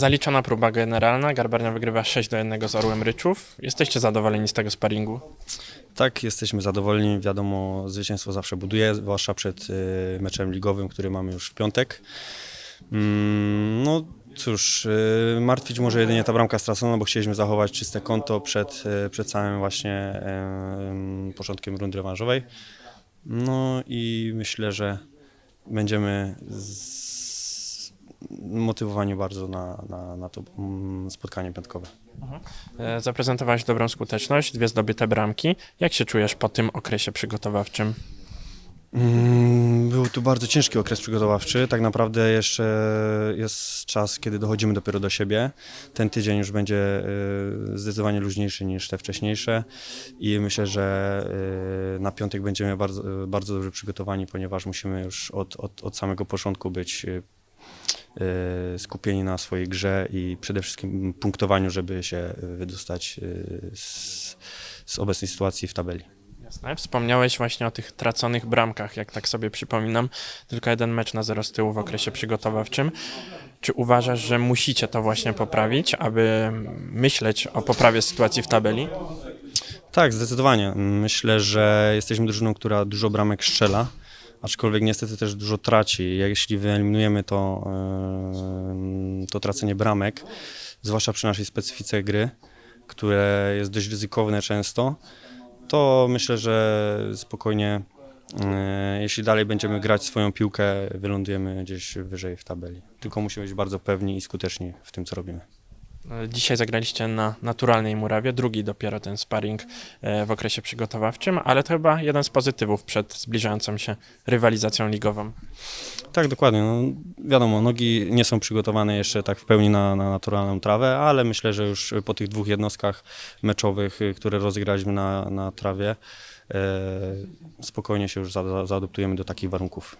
Zaliczona próba generalna. Garbarnia wygrywa 6 do 1 z Orłem Ryczów. Jesteście zadowoleni z tego sparingu? Tak, jesteśmy zadowoleni. Wiadomo, zwycięstwo zawsze buduje, zwłaszcza przed y, meczem ligowym, który mamy już w piątek. Mm, no cóż, y, martwić może jedynie ta bramka stracona, bo chcieliśmy zachować czyste konto przed, y, przed samym właśnie początkiem rundy rewanżowej. No i myślę, że będziemy z, motywowani bardzo na, na, na to mm, spotkanie piątkowe. E, Zaprezentowałeś dobrą skuteczność, dwie zdobyte bramki. Jak się czujesz po tym okresie przygotowawczym? Mm, Był tu bardzo ciężki okres przygotowawczy. Tak naprawdę jeszcze jest czas, kiedy dochodzimy dopiero do siebie. Ten tydzień już będzie y, zdecydowanie luźniejszy niż te wcześniejsze i myślę, że y, na piątek będziemy bardzo, bardzo dobrze przygotowani, ponieważ musimy już od, od, od samego początku być y, y, skupieni na swojej grze i przede wszystkim punktowaniu, żeby się wydostać y, z, z obecnej sytuacji w tabeli. Jasne. Wspomniałeś właśnie o tych traconych bramkach, jak tak sobie przypominam. Tylko jeden mecz na zero z tyłu w okresie przygotowawczym. Czy uważasz, że musicie to właśnie poprawić, aby myśleć o poprawie sytuacji w tabeli? Tak, zdecydowanie. Myślę, że jesteśmy drużyną, która dużo bramek strzela, aczkolwiek niestety też dużo traci. Jeśli wyeliminujemy to, to tracenie bramek, zwłaszcza przy naszej specyfice gry, które jest dość ryzykowne często, to myślę, że spokojnie, e, jeśli dalej będziemy grać swoją piłkę, wylądujemy gdzieś wyżej w tabeli. Tylko musimy być bardzo pewni i skuteczni w tym, co robimy. E, Dzisiaj zagraliście na naturalnej murawie, drugi dopiero ten sparring e, w okresie przygotowawczym, ale to chyba jeden z pozytywów przed zbliżającą się rywalizacją ligową. Tak, dokładnie. No, wiadomo, nogi nie są przygotowane jeszcze tak w pełni na, na naturalną trawę, ale myślę, że już po tych dwóch jednostkach meczowych, y, które rozegraliśmy na, na trawie, e, spokojnie się już za, zaadoptujemy do takich warunków.